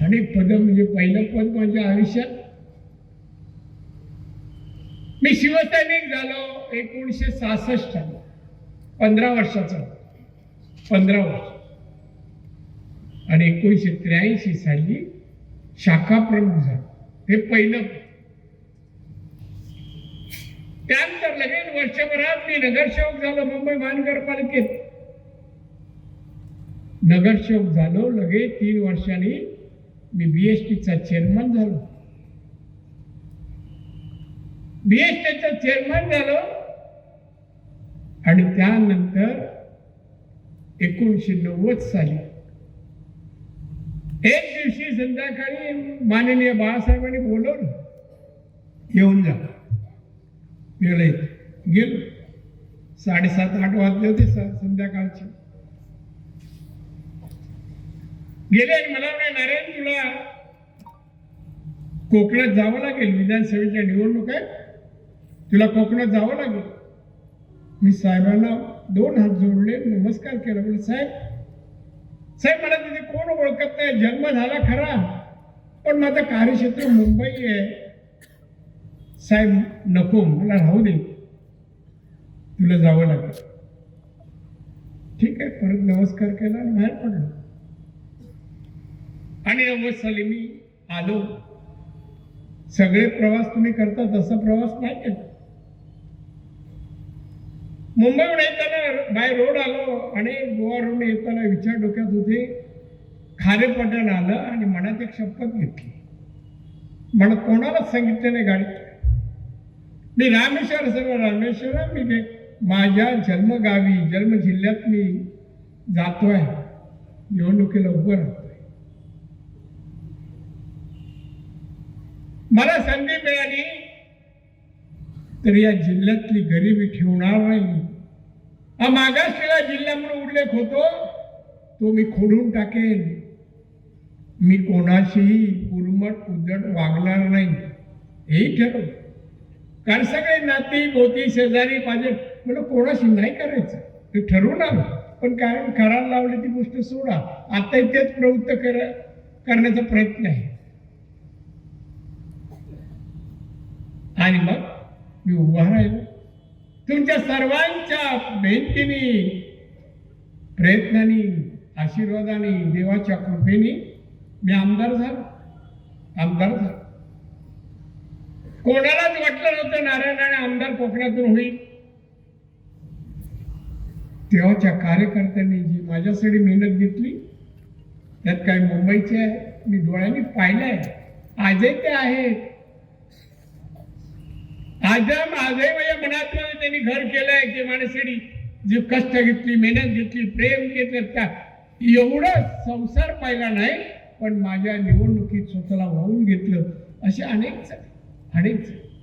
अनेक पद म्हणजे पहिलं पद माझ्या आयुष्यात. मी शिवसैनिक झालो एकोणीसशे सहासष्ट पंधरा वर्षाचा. पंधरा वर्ष. आणि एकोणीसशे त्र्याऐंशी साली शाखा प्रमुख झालो. हे पहिलं पद. त्यानंतर लगेच वर्षभरात मी नगरसेवक झालो मुंबई महानगरपालिकेत. नगरसेवक झालो लगेच तीन वर्षांनी मी बीएसटीचा चेअरमन झालो. बीएसटीचा चेअरमन झालो. आणि त्यानंतर एकोणीसशे नव्वद साली एक दिवशी संध्याकाळी माननीय बाळासाहेबांनी बोलवलं. येऊन जा. गेले गेलो. साडेसात आठ वाजले होते संध्याकाळचे. गेले आणि मला म्हणे नारायण तुला कोकणात जावं लागेल. विधानसभेच्या निवडणूक आहे तुला कोकणात जावं लागेल. मी साहेबांना दोन हात जोडले नमस्कार केला. म्हणजे साहेब साहेब मला तिथे कोण ओळखत नाही. जन्म झाला खरा पण माझं कार्यक्षेत्र मुंबई आहे. साहेब नको मला राहू दे. तुला जावं लागेल. ठीक आहे परत नमस्कार केला आणि बाहेर पडलो. आणि नव्वद साली मी आलो. सगळे प्रवास तुम्ही करता तसा प्रवास नाही केला मुंबईहून येताना बाय रोड आलो आणि गोवावरून येताना विचार डोक्यात होते खारेपटण आलं आणि मनात एक शपथ घेतली. म्हणत कोणालाच सांगितलं नाही गाडीत मी रामेश्वर सर्व रामेश्वर मी माझ्या जन्मगावी जन्म जिल्ह्यात मी जातोय. निवडणुकीला उभं राहतो मला संधी मिळाली. तर या जिल्ह्यातली गरिबी ठेवणार नाही हा मागासलेला जिल्हा म्हणून उल्लेख होतो तो मी खोडून टाकेन. मी कोणाशीही उर्मट उद्धट वागणार नाही. हेही ठरव. कारण सगळे नाती गोती शेजारी पाहिजे मला कोणाशी नाही करायचं. ते ठरवू ना पण कारण करायला लावली ती गोष्ट सोडा. आता तेच प्रवृत्त कर करण्याचा प्रयत्न आहे. आणि मग मी उभा राहिलो. तुमच्या सर्वांच्या मेहनतीने प्रयत्नाने आशीर्वादाने देवाच्या कृपेने मी आमदार झालो. आमदार झालो. कोणालाच वाटलं नव्हतं नारायणाने आमदार कोकणातून होईल. तेव्हाच्या कार्यकर्त्यांनी जी माझ्यासाठी मेहनत घेतली त्यात काही मुंबईचे आहे मी डोळ्यांनी पाहिलंय. आजही ते आहेत. आज आजही माझ्या मनात त्यांनी घर केलंय की माझ्यासाठी जी कष्ट घेतली मेहनत घेतली प्रेम घेतलं त्या एवढं संसार पाहिला नाही पण माझ्या निवडणुकीत स्वतःला वाहून घेतलं असे अनेक अनेक